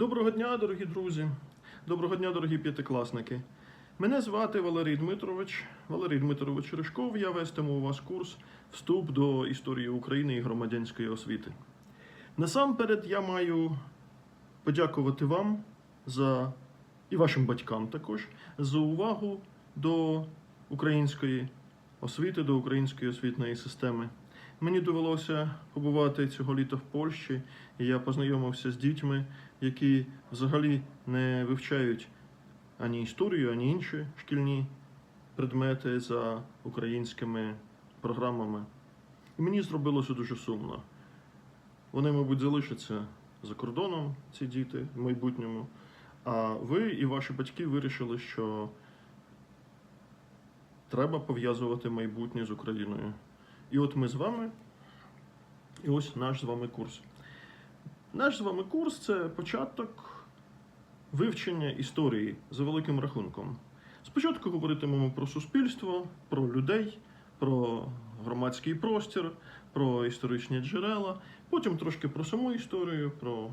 Доброго дня, дорогі друзі. Доброго дня, дорогі п'ятикласники. Мене звати Валерій Дмитрович. Валерій Дмитрович Ришков. Я вестиму у вас курс Вступ до історії України і громадянської освіти. Насамперед я маю подякувати вам за і вашим батькам також за увагу до української освіти, до української освітньої системи. Мені довелося побувати цього літа в Польщі, і я познайомився з дітьми, які взагалі не вивчають ані історію, ані інші шкільні предмети за українськими програмами. І мені зробилося дуже сумно. Вони, мабуть, залишаться за кордоном, ці діти в майбутньому. А ви і ваші батьки вирішили, що треба пов'язувати майбутнє з Україною. І от ми з вами, і ось наш з вами курс. Наш з вами курс це початок вивчення історії за великим рахунком. Спочатку говоритимемо про суспільство, про людей, про громадський простір, про історичні джерела, потім трошки про саму історію, про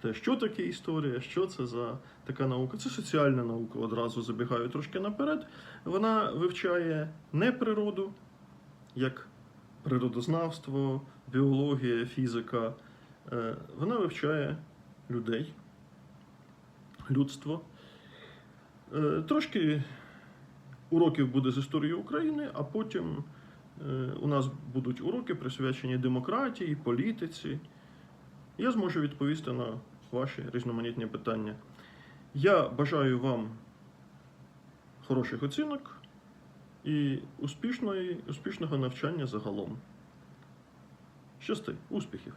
те, що таке історія, що це за така наука. Це соціальна наука, одразу забігаю трошки наперед. Вона вивчає не природу, як природознавство, біологія, фізика. Е, Вона вивчає людей, людство. Е, Трошки уроків буде з історії України, а потім е, у нас будуть уроки присвячені демократії, політиці. Я зможу відповісти на ваші різноманітні питання. Я бажаю вам хороших оцінок і успішної, успішного навчання загалом. Щасти, успіхів!